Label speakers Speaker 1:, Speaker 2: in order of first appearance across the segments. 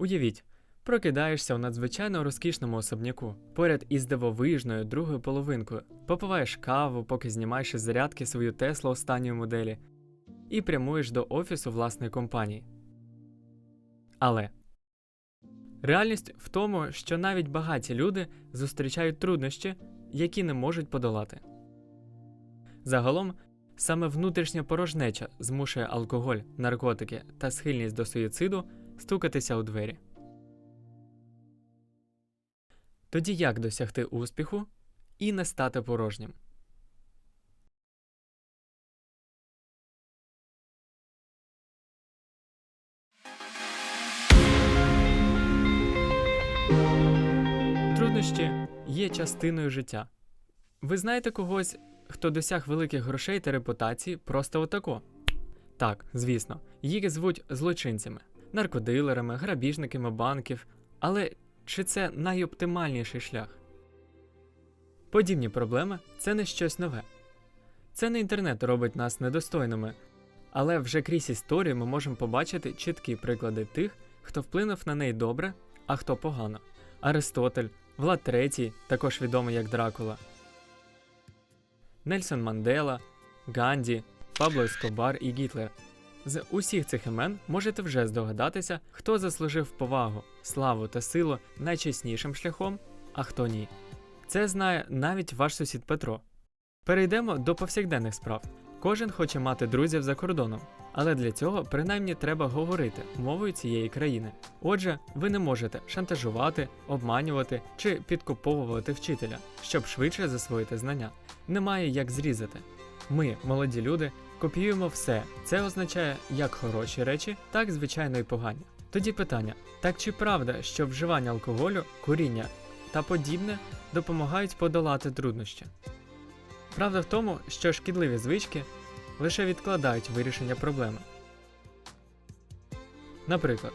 Speaker 1: Уявіть, прокидаєшся у надзвичайно розкішному особняку, поряд із дивовижною другою половинкою, попиваєш каву, поки знімаєш із зарядки свою Теслу останньої моделі, і прямуєш до офісу власної компанії. Але реальність в тому, що навіть багаті люди зустрічають труднощі, які не можуть подолати. Загалом, саме внутрішня порожнеча змушує алкоголь, наркотики та схильність до суїциду стукатися у двері. Тоді як досягти успіху і не стати порожнім? Труднощі є частиною життя. Ви знаєте когось, хто досяг великих грошей та репутації просто отако? Так, звісно, їх звуть злочинцями, наркодилерами, грабіжниками банків, але чи це найоптимальніший шлях? Подібні проблеми це не щось нове. Це не інтернет робить нас недостойними, але вже крізь історію ми можемо побачити чіткі приклади тих, хто вплинув на неї добре, а хто погано. Аристотель, Влад III, також відомий як Дракула, Нельсон Мандела, Ганді, Пабло Ескобар і Гітлер. З усіх цих імен можете вже здогадатися, хто заслужив повагу, славу та силу найчеснішим шляхом, а хто ні. Це знає навіть ваш сусід Петро. Перейдемо до повсякденних справ. Кожен хоче мати друзів за кордоном, але для цього принаймні треба говорити мовою цієї країни. Отже, ви не можете шантажувати, обманювати чи підкуповувати вчителя, щоб швидше засвоїти знання. Немає як зрізати. Ми, молоді люди, копіюємо все. Це означає як хороші речі, так звичайно і погані. Тоді питання: так чи правда, що вживання алкоголю, куріння та подібне допомагають подолати труднощі? Правда в тому, що шкідливі звички лише відкладають вирішення проблеми. Наприклад,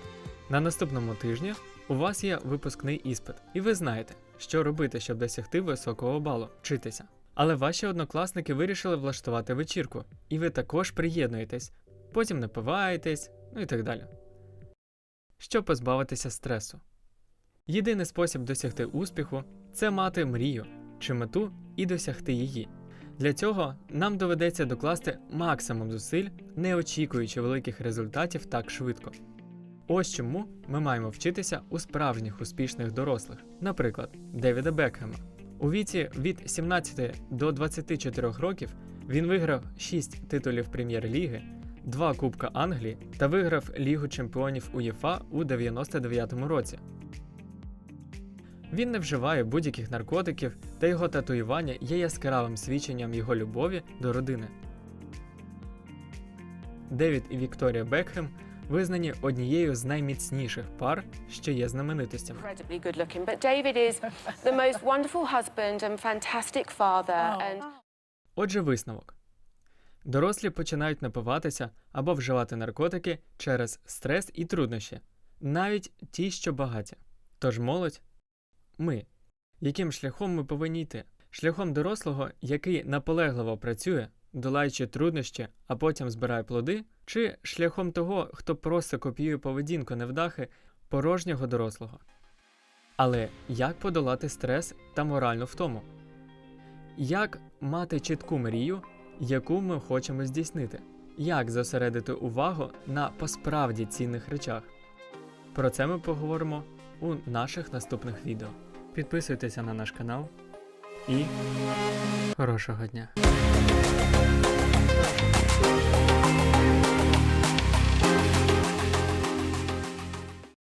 Speaker 1: на наступному тижні у вас є випускний іспит, і ви знаєте, що робити, щоб досягти високого балу, вчитися. Але ваші однокласники вирішили влаштувати вечірку, і ви також приєднуєтесь, потім напиваєтесь, ну і так далі. Щоб позбавитися стресу. Єдиний спосіб досягти успіху це мати мрію чи мету і досягти її. Для цього нам доведеться докласти максимум зусиль, не очікуючи великих результатів так швидко. Ось чому ми маємо вчитися у справжніх успішних дорослих, наприклад, Девіда Бекхема. У віці від 17 до 24 років він виграв 6 титулів прем'єр-ліги, 2 Кубка Англії та виграв Лігу чемпіонів УЄФА у 99-му році. Він не вживає будь-яких наркотиків, та його татуювання є яскравим свідченням його любові до родини. Девід і Вікторія Бекхем визнані однією з найміцніших пар, що є знаменитостями.
Speaker 2: And
Speaker 1: Отже, висновок. Дорослі починають напиватися або вживати наркотики через стрес і труднощі, навіть ті, що багаті. Тож молодь ми. Яким шляхом ми повинні йти? Шляхом дорослого, який наполегливо працює, долаючи труднощі, а потім збирає плоди, чи шляхом того, хто просто копіює поведінку невдахи порожнього дорослого. Але як подолати стрес та моральну втому? Як мати чітку мрію, яку ми хочемо здійснити? Як зосередити увагу на посправді цінних речах? Про це ми поговоримо у наших наступних відео. Підписуйтеся на наш канал і хорошого дня.